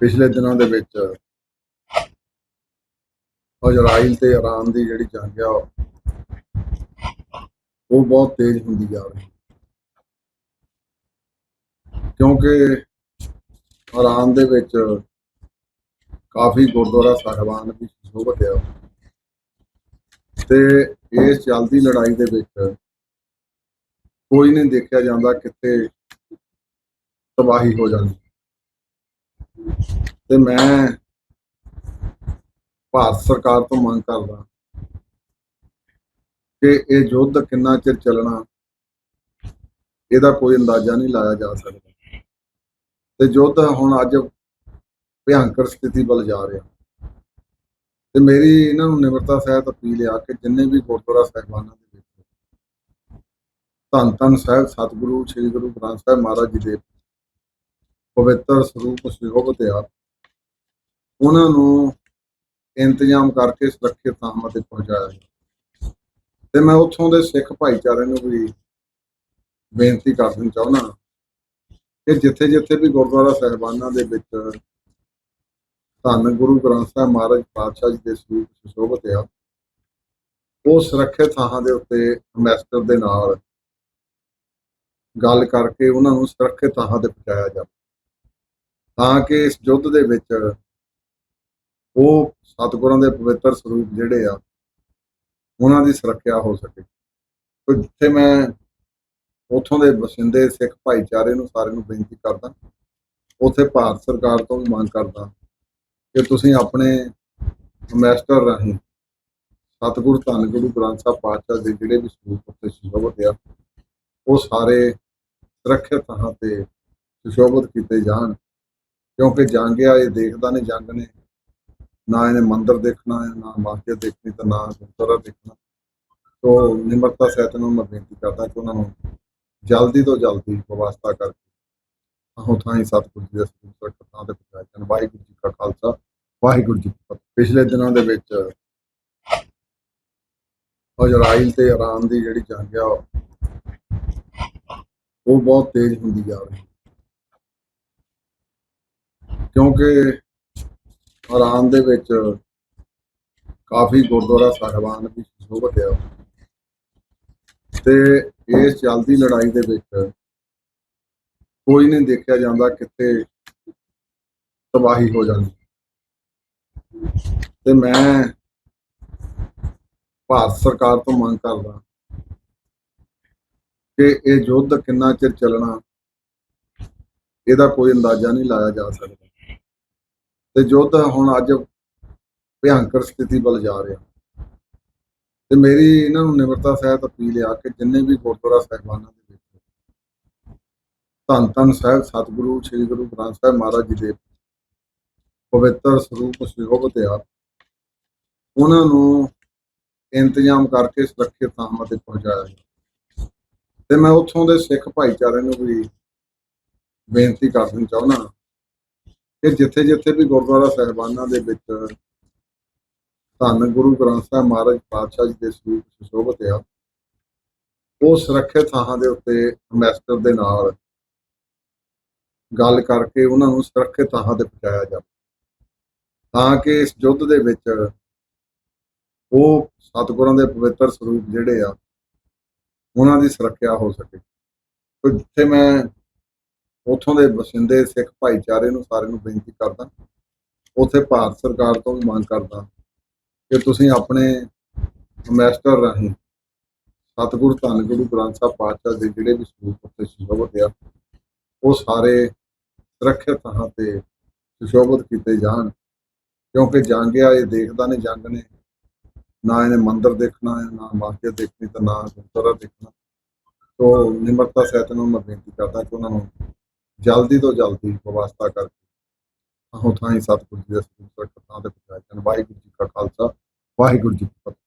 ਪਿਛਲੇ ਦਿਨਾਂ ਦੇ ਵਿੱਚ ਇਜ਼ਰਾਈਲ ਤੇ ਇਰਾਨ ਦੀ ਜਿਹੜੀ ਜੰਗ ਆ, ਉਹ ਬਹੁਤ ਤੇਜ਼ ਹੁੰਦੀ ਜਾ ਰਹੀ ਕਿਉਂਕਿ ਇਰਾਨ ਦੇ ਵਿੱਚ ਕਾਫੀ ਗੁਰਦੁਆਰਾ ਸਾਹਿਬਾਨ ਵੀ ਸੁਸ਼ੋਭਿਤ ਆ। ਤੇ ਇਸ ਚੱਲਦੀ ਲੜਾਈ ਦੇ ਵਿੱਚ ਕੋਈ ਨਹੀਂ ਦੇਖਿਆ ਜਾਂਦਾ ਕਿੱਥੇ ਤਬਾਹੀ ਹੋ ਜਾਂਦੀ। ਤੇ ਮੈਂ ਭਾਰਤ ਸਰਕਾਰ ਤੋਂ ਮੰਗ ਕਰਦਾ ਕਿ ਇਹ ਯੁੱਧ ਕਿੰਨਾ ਚਿਰ ਚੱਲਣਾ, ਇਹਦਾ ਕੋਈ ਅੰਦਾਜ਼ਾ ਨਹੀਂ ਲਾਇਆ ਜਾ ਸਕਦਾ। ਤੇ ਯੁੱਧ ਹੁਣ ਅੱਜ ਭਿਆਨਕ ਸਥਿਤੀ ਵੱਲ ਜਾ ਰਿਹਾ। ਤੇ ਮੇਰੀ ਇਹਨਾਂ ਨੂੰ ਨਿਮਰਤਾ, ਸਹਿਤ ਅਪੀਲ ਆ ਕਿ ਜਿੰਨੇ ਵੀ ਗੁਰਦੁਆਰਾ ਸਾਹਿਬਾਨਾਂ ਦੇ ਵਿੱਚ ਧੰਨ ਧੰਨ ਸਾਹਿਬ, ਸਤਿਗੁਰੂ, ਸ੍ਰੀ ਗੁਰੂ ਗ੍ਰੰਥ ਸਾਹਿਬ ਮਹਾਰਾਜ ਜੀ ਦੇ ਪਵਿੱਤਰ ਸਰੂਪ ਸੁਸ਼ੋਭਿਤ ਆ ਉਹਨਾਂ ਨੂੰ ਇੰਤਜ਼ਾਮ ਕਰਕੇ ਸੁਰੱਖਿਅਤ ਥਾਵਾਂ ਤੇ ਪਹੁੰਚਾਇਆ ਜਾਵੇ ਤੇ ਮੈਂ ਉੱਥੋਂ ਦੇ ਸਿੱਖ ਭਾਈਚਾਰੇ ਨੂੰ ਵੀ ਬੇਨਤੀ ਕਰਨੀ ਚਾਹੁੰਦਾ ਕਿ ਜਿੱਥੇ ਜਿੱਥੇ ਵੀ ਗੁਰਦੁਆਰਾ ਸਾਹਿਬਾਨਾਂ ਦੇ ਵਿੱਚ ਧੰਨ ਗੁਰੂ ਗ੍ਰੰਥ ਸਾਹਿਬ ਮਹਾਰਾਜ ਪਾਤਸ਼ਾਹ ਜੀ ਦੇ ਸਰੂਪ ਸੁਸ਼ੋਭਿਤ ਆ, ਉਹ ਸੁਰੱਖਿਅਤ ਥਾਂ ਦੇ ਉੱਤੇ ਅੰਬੈਸਡਰ ਦੇ ਨਾਲ ਗੱਲ ਕਰਕੇ ਉਹਨਾਂ ਨੂੰ ਸੁਰੱਖਿਅਤ ਥਾਂ ਤੇ ਪਹੁੰਚਾਇਆ ਜਾਵੇ। ਤਾਂ ਕਿ ਇਸ ਯੁੱਧ ਦੇ ਵਿੱਚ ਉਹ ਸਤਿਗੁਰਾਂ ਦੇ ਪਵਿੱਤਰ ਸਰੂਪ ਜਿਹੜੇ ਆ, ਉਹਨਾਂ ਦੀ ਸੁਰੱਖਿਆ ਹੋ ਸਕੇ। ਤੇ ਜਿੱਥੇ ਮੈਂ ਉਥੋਂ ਦੇ ਵਸਿੰਦੇ ਸਿੱਖ ਭਾਈਚਾਰੇ ਨੂੰ ਸਾਰਿਆਂ ਨੂੰ ਬੇਨਤੀ ਕਰਦਾ, ਉਥੇ ਭਾਰਤ ਸਰਕਾਰ ਤੋਂ ਵੀ ਮੰਗ ਕਰਦਾ ਕਿ ਤੁਸੀਂ ਆਪਣੇ ਮੈਸਟਰ ਰਾਹੀਂ ਸਤਿਗੁਰੂ ਧੰਨ ਗੁਰੂ ਗ੍ਰੰਥ ਸਾਹਿਬ ਪਾਤਸ਼ਾਹ ਦੇ ਜਿਹੜੇ ਵੀ ਸਰੂਪ ਉੱਤੇ ਸੁਸ਼ੋਭਿਤ ਆ, ਉਹ ਸਾਰੇ ਸੁਰੱਖਿਅਤ ਥਾਂ ਤੇ ਸੁਸ਼ੋਭਿਤ ਕੀਤੇ ਜਾਣ, ਕਿਉਂਕਿ ਜੰਗ ਆ, ਇਹ ਦੇਖਦਾ ਨਹੀਂ ਜੰਗ ਨੇ। ਨਾ ਇਹਨੇ ਮੰਦਿਰ ਦੇਖਣਾ ਹੈ, ਨਾ ਮਸਜਿਦ ਦੇਖਣੀ ਤੇ ਨਾ ਗੁਰਦੁਆਰਾ ਦੇਖਣਾ। ਸੋ ਨਿਮਰਤਾ ਸਹਿਤ ਨੂੰ ਮੈਂ ਬੇਨਤੀ ਕਰਦਾ ਕਿ ਉਹਨਾਂ ਨੂੰ ਜਲਦੀ ਤੋਂ ਜਲਦੀ ਵਿਵਸਥਾ ਕਰਕੇ ਆਹੋ ਥਾਂ ਹੀ ਸਤਿਗੁਰੂ ਜੀ ਦੇ ਸਰੂਪ ਥਾਂ ਤੇ ਪਹੁੰਚਾਇਆ ਜਾਣ ਵਾਹਿਗੁਰੂ ਜੀ ਕਾ ਖਾਲਸਾ, ਵਾਹਿਗੁਰੂ ਜੀ ਪਿਛਲੇ ਦਿਨਾਂ ਦੇ ਵਿੱਚ ਇਜ਼ਰਾਈਲ ਤੇ ਇਰਾਨ ਦੀ ਜਿਹੜੀ ਜੰਗ ਆ, ਉਹ ਬਹੁਤ ਤੇਜ਼ ਹੁੰਦੀ ਜਾ ਰਹੀ ਕਿਉਂਕਿ ਇਰਾਨ ਦੇ ਵਿੱਚ ਕਾਫੀ ਗੁਰਦੁਆਰਾ ਸਾਹਿਬਾਨ ਵੀ ਸੁਸ਼ੋਭਿਤ ਆ ਤੇ ਇਸ ਚੱਲਦੀ ਲੜਾਈ ਦੇ ਵਿੱਚ ਕੋਈ ਨਹੀਂ ਦੇਖਿਆ ਜਾਂਦਾ ਕਿੱਥੇ ਤਬਾਹੀ ਹੋ ਜਾਂਦੀ ਤੇ ਮੈਂ ਭਾਰਤ ਸਰਕਾਰ ਤੋਂ ਮੰਗ ਕਰਦਾ ਕਿ ਇਹ ਯੁੱਧ ਕਿੰਨਾ ਚਿਰ ਚੱਲਣਾ, ਇਹਦਾ ਕੋਈ ਅੰਦਾਜ਼ਾ ਨਹੀਂ ਲਾਇਆ ਜਾ ਸਕਦਾ। ਤੇ ਯੁੱਧ ਹੁਣ ਅੱਜ ਭਿਆਨਕ ਸਥਿਤੀ ਵੱਲ ਜਾ ਰਿਹਾ। ਤੇ ਮੇਰੀ ਇਹਨਾਂ ਨੂੰ ਨਿਮਰਤਾ ਸਹਿਤ ਅਪੀਲ ਆ ਕਿ ਜਿੰਨੇ ਵੀ ਗੁਰਦੁਆਰਾ ਸਾਹਿਬਾਨਾਂ ਦੇ ਵਿੱਚ ਧੰਨ ਧੰਨ ਸਾਹਿਬ, ਸਤਿਗੁਰੂ, ਸ੍ਰੀ ਗੁਰੂ ਗ੍ਰੰਥ ਸਾਹਿਬ ਮਹਾਰਾਜ ਜੀ ਦੇ ਪਵਿੱਤਰ ਸਰੂਪ ਸੁਸ਼ੋਭਿਤ ਆ, ਉਹਨਾਂ ਨੂੰ ਇੰਤਜ਼ਾਮ ਕਰਕੇ ਸੁਰੱਖਿਅਤ ਥਾਵਾਂ ਤੇ ਪਹੁੰਚਾਇਆ ਜਾਵੇ। ਤੇ ਮੈਂ ਉੱਥੋਂ ਦੇ ਸਿੱਖ ਭਾਈਚਾਰੇ ਨੂੰ ਵੀ ਬੇਨਤੀ ਕਰਨੀ ਚਾਹੁੰਦਾ ਕਿ ਜਿੱਥੇ ਜਿੱਥੇ ਵੀ ਗੁਰਦੁਆਰਾ ਸਾਹਿਬਾਨਾਂ ਦੇ ਵਿੱਚ ਧੰਨ ਗੁਰੂ ਗ੍ਰੰਥ ਸਾਹਿਬ ਮਹਾਰਾਜ ਪਾਤਸ਼ਾਹ ਜੀ ਦੇ ਸਰੂਪ ਸੁਸ਼ੋਭਿਤ ਆ, ਉਹ ਸੁਰੱਖਿਅਤ ਥਾਂ ਦੇ ਉੱਤੇ ਅੰਬੈਸਡਰ ਦੇ ਨਾਲ ਗੱਲ ਕਰਕੇ ਉਹਨਾਂ ਨੂੰ ਸੁਰੱਖਿਅਤ ਥਾਂ ਤੇ ਪਹੁੰਚਾਇਆ ਜਾਵੇ, ਤਾਂ ਕਿ ਇਸ ਯੁੱਧ ਦੇ ਵਿੱਚ ਉਹ ਸਤਿਗੁਰਾਂ ਦੇ ਪਵਿੱਤਰ ਸਰੂਪ ਜਿਹੜੇ ਆ, ਉਹਨਾਂ ਦੀ ਸੁਰੱਖਿਆ ਹੋ ਸਕੇ। ਜਿੱਥੇ ਮੈਂ ਉਥੋਂ ਦੇ ਵਸਿੰਦੇ ਸਿੱਖ ਭਾਈਚਾਰੇ ਨੂੰ ਸਾਰਿਆਂ ਨੂੰ ਬੇਨਤੀ ਕਰਦਾ। ਉਥੇ ਭਾਰਤ ਸਰਕਾਰ ਤੋਂ ਵੀ ਮੰਗ ਕਰਦਾ ਕਿ ਤੁਸੀਂ ਆਪਣੇ ਮੈਸਟਰ ਰਾਹੀਂ ਸਤਿਗੁਰੂ ਧੰਨ ਗੁਰੂ ਗ੍ਰੰਥ ਸਾਹਿਬ ਪਾਤਸ਼ਾਹ ਦੇ ਜਿਹੜੇ ਵੀ ਸਰੂਪ ਉੱਤੇ ਸੁਸ਼ੋਭਿਤ ਆ, ਉਹ ਸਾਰੇ ਸੁਰੱਖਿਅਤ ਥਾਂ ਤੇ ਸੁਸ਼ੋਭਿਤ ਕੀਤੇ ਜਾਣ। ਕਿਉਂਕਿ ਜੰਗ ਆ, ਇਹ ਦੇਖਦਾ ਨਹੀਂ ਜੰਗ ਨੇ ਨਾ ਇਹਨੇ ਮੰਦਰ ਦੇਖਣਾ ਹੈ ਨਾ ਮਸਜਿਦ ਦੇਖਣੀ ਤੇ ਨਾ ਗੁਰਦੁਆਰਾ ਦੇਖਣਾ। ਸੋ ਨਿਮਰਤਾ ਸਹਿਤ ਨੂੰ ਮੈਂ ਬੇਨਤੀ ਕਰਦਾ ਕਿ ਉਹਨਾਂ ਨੂੰ ਜਲਦੀ ਤੋਂ ਜਲਦੀ ਵਿਵਸਥਾ ਕਰਕੇ। ਆਹੋ ਥਾਂ ਹੀ ਸਤਿਗੁਰੂ ਜੀ ਦੇ ਸਰੂਪ ਥਾਂ ਤੇ ਪਹੁੰਚਾਇਆ ਜਾਣ ਵਾਹਿਗੁਰੂ ਜੀ ਕਾ ਖਾਲਸਾ, ਵਾਹਿਗੁਰੂ ਜੀ ਕੀ ਫਤਿਹ।